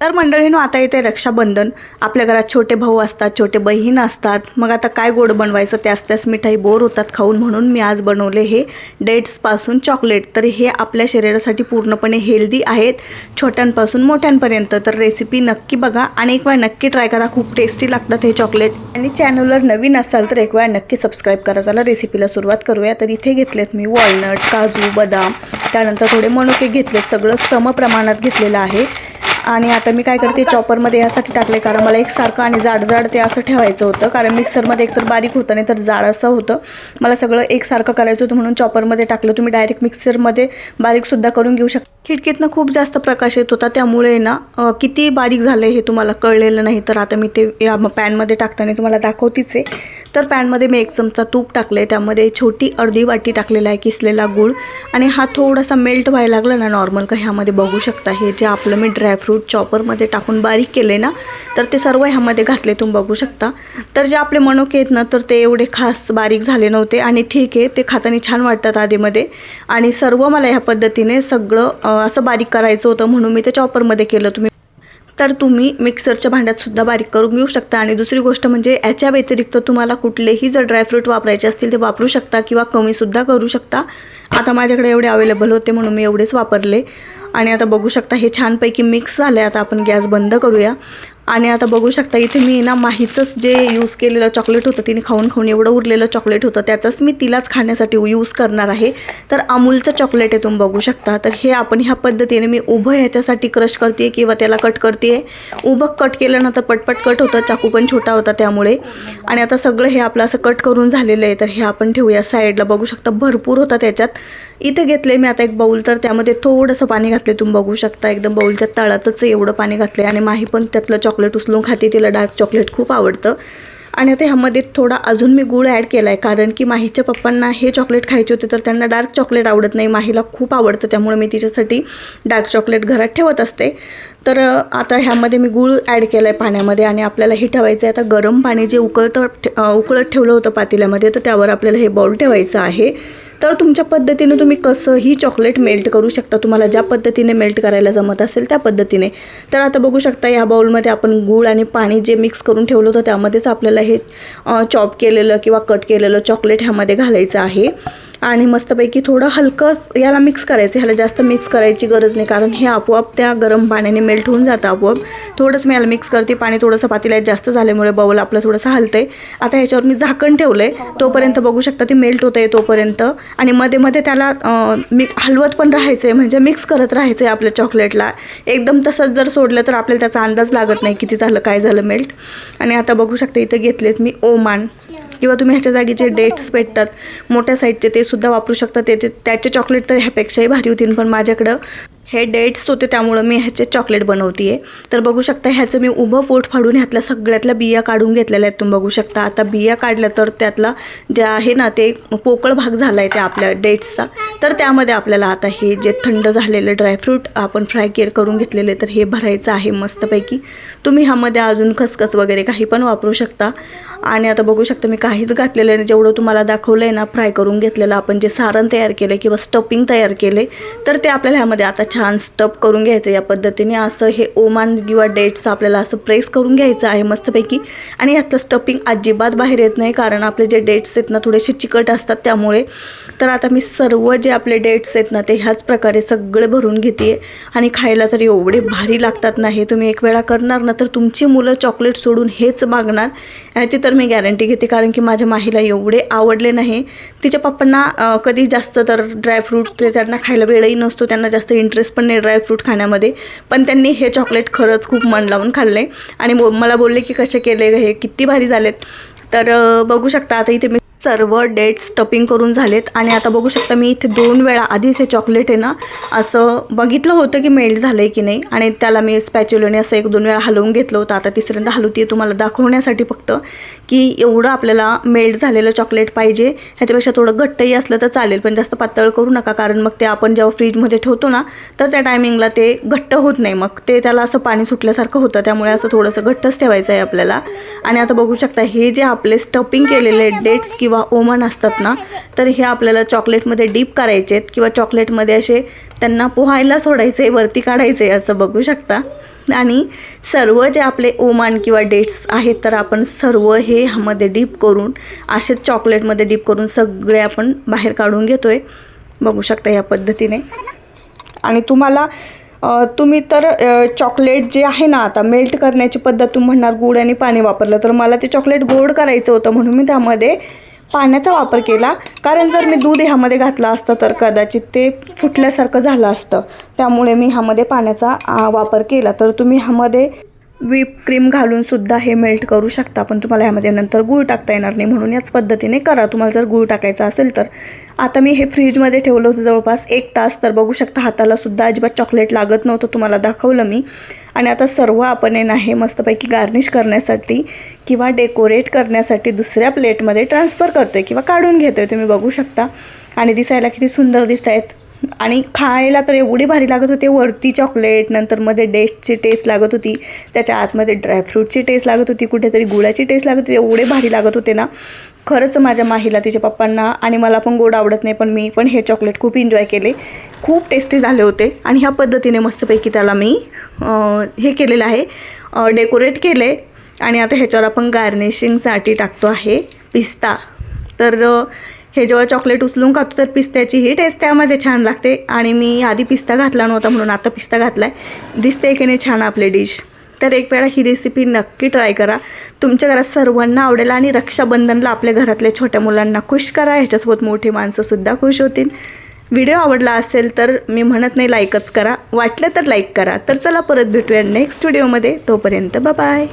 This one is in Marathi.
तर मंडळीनो आता येते रक्षाबंधन. आपल्या घरात छोटे भाऊ असतात छोटे बहीण असतात. मग आता काय गोड बनवायचं? त्याच त्याच मिठाई बोर होतात खाऊन म्हणून मी आज बनवले हे डेट्सपासून चॉकलेट. तर हे आपल्या शरीरासाठी पूर्णपणे हेल्दी आहेत. छोट्यांपासून मोठ्यांपर्यंत. तर रेसिपी नक्की बघा आणि एक वेळा नक्की ट्राय करा. खूप टेस्टी लागतात हे चॉकलेट. आणि चॅनलवर नवीन असाल तर एक वेळा नक्की सबस्क्राईब करा. चला रेसिपीला सुरुवात करूया. तर इथे घेतलेत मी वॉलनट काजू बदाम. त्यानंतर थोडे मनुके घेतलेत. सगळं समप्रमाणात घेतलेलं आहे. आणि आता मी काय करते चॉपरमध्ये यासाठी टाकले कारण मला एकसारखं आणि जाड जाड ते असं ठेवायचं होतं. कारण मिक्सरमध्ये एकतर बारीक होतं नाही तर जाड असं होतं. मला सगळं एकसारखं करायचं होतं म्हणून चॉपरमध्ये टाकलं. तुम्ही डायरेक्ट मिक्सरमध्ये बारीकसुद्धा करून घेऊ शकता खिडकीतनं खूप जास्त प्रकाश येत होता त्यामुळे ना किती बारीक झालं हे तुम्हाला कळलेलं नाही. तर आता मी ते या पॅनमध्ये टाकताना तुम्हाला दाखवतीच आहे. तर पॅनमध्ये मी एक चमचा तूप टाकलं आहे त्यामध्ये छोटी अर्धी वाटी टाकलेला आहे किसलेला गूळ. आणि हा थोडासा मेल्ट व्हायला लागला ना नॉर्मल का ह्यामध्ये बघू शकता हे जे आपलं मी ड्रायफ्रूट चॉपरमध्ये टाकून बारीक केले ना तर ते सर्व ह्यामध्ये घातले तुम्ही बघू शकता. तर जे आपले मनुके आहेत ना तर ते एवढे खास बारीक झाले नव्हते. आणि ठीक आहे ते खाताना छान वाटतात आधीमध्ये. आणि सर्व मला ह्या पद्धतीने सगळं असं बारीक करायचं होतं म्हणून मी ते चॉपरमध्ये केलं. तुम्ही तर तुम्ही मिक्सरच्या भांड्यातसुद्धा बारीक करून घेऊ शकता. आणि दुसरी गोष्ट म्हणजे याच्या व्यतिरिक्त तुम्हाला कुठलेही जर ड्रायफ्रूट वापरायचे असतील ते वापरू शकता किंवा कमीसुद्धा करू शकता. आता माझ्याकडे एवढे अवेलेबल होते म्हणून मी एवढेच वापरले. आणि आता बघू शकता हे छानपैकी मिक्स झालं आहे आता आपण गॅस बंद करूया. आणि आता बघू शकता इथे मी ना माहीचंच जे यूज केलेलं चॉकलेट होतं तिने खाऊन खाऊन एवढं उरलेलं चॉकलेट होतं. त्याचंच मी तिलाच खाण्यासाठी यूज करणार आहे. तर अमूलचं चॉकलेट आहे तुम्ही बघू शकता. तर हे आपण ह्या पद्धतीने मी उभं ह्याच्यासाठी क्रश करते किंवा त्याला कट करते उभं कट केलं ना तर पटपट कट होतं. चाकू पण छोटा होता त्यामुळे. आणि आता सगळं हे आपलं असं कट करून झालेलं आहे. तर हे आपण ठेवूया साईडला बघू शकता भरपूर होता त्याच्यात. इथे घेतले मी आता एक बाऊल तर त्यामध्ये थोडंसं पाणी घातले तुम्ही बघू शकता. एकदम बाऊलच्या तळातच एवढं पाणी घातले आणि माही पण त्यातलं चॉकलेट उचलून खाते तिला डार्क चॉकलेट खूप आवडतं. आणि आता ह्यामध्ये थोडा अजून मी गूळ ॲड केला आहे कारण की माहीच्या पप्पांना हे चॉकलेट खायचे होते तर त्यांना डार्क चॉकलेट आवडत नाही. माहीला खूप आवडतं त्यामुळे मी तिच्यासाठी डार्क चॉकलेट घरात ठेवत असते. तर आता ह्यामध्ये मी गूळ ॲड केला आहे पाण्यामध्ये आणि आपल्याला हे ठेवायचं आहे. आता गरम पाणी जे उकळतं ठे- उकळत ठेवलं होतं पातेल्यामध्ये तर त्यावर आपल्याला हे बाउल ठेवायचं आहे. तर तुमच्या पद्धतीने तुम्ही कसंही चॉकलेट मेल्ट करू शकता. तुम्हाला ज्या पद्धतीने मेल्ट करायला जमत असेल त्या पद्धतीने. तर आता बघू शकता या बाउलमध्ये आपण गूळ आणि पाणी जे मिक्स करून ठेवलं होतं त्यामध्येच आपल्याला हे चॉप केलेलं किंवा कट केलेलं चॉकलेट ह्यामध्ये घालायचं आहे. आणि मस्तपैकी थोडं हलकं याला मिक्स करायचं ह्याला जास्त मिक्स करायची गरज नाही कारण हे आपोआप त्या गरम पाण्याने मेल्ट होऊन जातं आपोआप. थोडंच मी याला मिक्स करते पाणी थोडंसं पातीला जास्त झाल्यामुळे बवल आपलं थोडंसं हलतंय. आता ह्याच्यावर मी झाकण ठेवलं आहे तोपर्यंत बघू शकता ते मेल्ट होतं आहे तोपर्यंत. आणि मध्ये मध्ये त्याला मी हलवत पण राहायचं आहे म्हणजे मिक्स करत राहायचं आहे आपल्या चॉकलेटला एकदम तसंच जर सोडलं तर आपल्याला त्याचा अंदाज लागत नाही किती झालं काय झालं मेल्ट आणि आता बघू शकता इथं घेतलेत मी ओमान. किंवा तुम्ही ह्याच्या जागी जे डेट्स भेटतात मोठ्या साईजचे ते सुद्धा वापरू शकता. त्याचे त्याचे चॉकलेट तर ह्यापेक्षाही भारी होतील पण माझ्याकडं हे डेट्स होते त्यामुळं मी ह्याचे चॉकलेट बनवते आहे तर बघू शकता ह्याचं मी उभं पोट फाडून ह्यातल्या सगळ्यातल्या बिया काढून घेतलेल्या आहेत. तुम्ही बघू शकता आता बिया काढल्या तर त्यातला जे आहे ना ते पोकळ भाग झाला आहे त्या आपल्या डेट्सचा तर त्यामध्ये आपल्याला आता हे जे थंड झालेलं ड्रायफ्रूट आपण फ्राय केअर करून घेतलेले तर हे भरायचं आहे मस्तपैकी. तुम्ही ह्यामध्ये अजून खसखस वगैरे काही पण वापरू शकता. आणि आता बघू शकता मी काहीच घातलेलं नाही. जेवढं तुम्हाला दाखवलं आहे ना फ्राय करून घेतलेलं आपण जे सारण तयार केलं किंवा स्टपिंग तयार केले तर ते आपल्याला ह्यामध्ये आता छान स्टप करून घ्यायचं या पद्धतीने. असं हे ओमान किंवा डेट्स आपल्याला असं प्रेस करून घ्यायचं आहे मस्तपैकी. आणि यातलं स्टपिंग अजिबात बाहेर येत नाही कारण आपले जे डेट्स आहेत ना थोडेसे चिकट असतात त्यामुळे तर आता मी सर्व जे आपले डेट्स आहेत ना ते ह्याच प्रकारे सगळे भरून घेते आणि खायला तर एवढे भारी लागतात ना हे तुम्ही एक वेळा करणार ना तर तुमची मुलं चॉकलेट सोडून हेच मागणार. ह्याची तर मी गॅरंटी घेते कारण की माझ्या माहीला एवढे आवडले नाही. तिच्या पप्पांना कधी जास्त तर ड्रायफ्रूट ते त्यांना खायला वेळही नसतो त्यांना जास्त इंटरेस्ट पण नाही ड्रायफ्रूट खाण्यामध्ये. पण त्यांनी हे चॉकलेट खरंच खूप मन लावून खाल्ले आणि बो मला बोलले की कसे केले हे? किती भारी झालेत. तर बघू शकता आता इथे मी सर्व डेट्स स्टपिंग करून झालेत. आणि आता बघू शकता मी इथे दोन वेळा आधीच हे चॉकलेट आहे ना असं बघितलं होतं की मेल्ट झालं आहे की नाही. आणि त्याला मी स्पॅच्युलोने असं एक दोन वेळा हलवून घेतलं होतं. आता तिसऱ्यांदा हलवते तुम्हाला दाखवण्यासाठी फक्त की एवढं आपल्याला मेल्ट झालेलं चॉकलेट पाहिजे. ह्याच्यापेक्षा थोडं घट्टही असलं तर चालेल पण जास्त पातळ करू नका. कारण मग ते आपण जेव्हा फ्रीजमध्ये ठेवतो ना तर त्या टायमिंगला ते घट्ट होत नाही. मग ते त्याला असं पाणी सुटल्यासारखं होतं. त्यामुळे असं थोडंसं घट्टच ठेवायचं आहे आपल्याला. आणि आता बघू शकता हे जे आपले स्टपिंग केलेले डेट्स किंवा किंवा ओमन असतात ना तर हे आपल्याला चॉकलेटमध्ये डीप करायचे आहेत किंवा चॉकलेटमध्ये असे त्यांना पोहायला सोडायचे वरती काढायचे आहे असं बघू शकता. आणि सर्व जे आपले ओमान किंवा डेट्स आहेत तर आपण सर्व हे ह्यामध्ये डीप करून असेच चॉकलेटमध्ये डीप करून सगळे आपण बाहेर काढून घेतो आहे बघू शकता या पद्धतीने. आणि तुम्हाला तुम्ही तर चॉकलेट जे आहे ना आता मेल्ट करण्याची पद्धत तुम्ही म्हणणार गुड आणि पाणी वापरलं तर मला ते चॉकलेट गोड करायचं होतं म्हणून मी त्यामध्ये पाण्याचा वापर केला. कारण जर मी दूध ह्यामध्ये घातलं असतं तर कदाचित ते फुटल्यासारखं झालं असतं. त्यामुळे मी ह्यामध्ये पाण्याचा वापर केला. तर तुम्ही ह्यामध्ये व्हीप क्रीम घालून सुद्धा हे मेल्ट करू शकता. पण तुम्हाला ह्यामध्ये नंतर गूळ टाकता येणार नाही म्हणून याच पद्धतीने करा. तुम्हाला जर गूळ टाकायचा असेल तर. आता मी हे फ्रीजमध्ये ठेवलं होतं जवळपास एक तास. तर बघू शकता हातालासुद्धा अजिबात चॉकलेट लागत नव्हतं तुम्हाला दाखवलं मी. आणि आता सर्व आपण आहे ना हे मस्तपैकी गार्निश करण्यासाठी किंवा डेकोरेट करण्यासाठी दुसऱ्या प्लेटमध्ये ट्रान्सफर करतो आहे किंवा काढून घेतो आहे तुम्ही बघू शकता. आणि दिसायला किती सुंदर दिसत आहेत आणि खायला तर एवढी भारी लागत होते वरती चॉकलेट नंतर मध्ये डेटची टेस्ट लागत होती त्याच्या आतमध्ये ड्रायफ्रूटची टेस्ट लागत होती कुठेतरी गुळाची टेस्ट लागत होती एवढे भारी लागत होते ना. खरंच माझ्या माहीला तिच्या पप्पांना आणि मला पण गोड आवडत नाही पण मी पण हे चॉकलेट खूप एन्जॉय केले. खूप टेस्टी झाले होते आणि ह्या पद्धतीने मस्तपैकी त्याला मी हे केलेलं आहे. डेकोरेट केले आणि आता ह्याच्यावर आपण गार्निशिंगसाठी टाकतो आहे पिस्ता. तर हे जेव्हा चॉकलेट उचलून खातो तर पिस्त्याची ही टेस्ट त्यामध्ये छान लागते. आणि मी आधी पिस्ता घातला नव्हता म्हणून आता पिस्ता घातला आहे दिसते की नाही छान आपली डिश तर एक वेळा ही रेसिपी नक्की ट्राय करा. तुमच्या घरात सर्वांना आवडेल आणि रक्षाबंधनला आपल्या घरातल्या छोट्या मुलांना खुश करा. ह्याच्यासोबत मोठी माणसंसुद्धा खुश होतील. व्हिडिओ आवडला असेल तर मी म्हणत नाही लाईकच करा. वाटलं तर लाईक करा. तर चला परत भेटूया नेक्स्ट व्हिडिओमध्ये तोपर्यंत बाय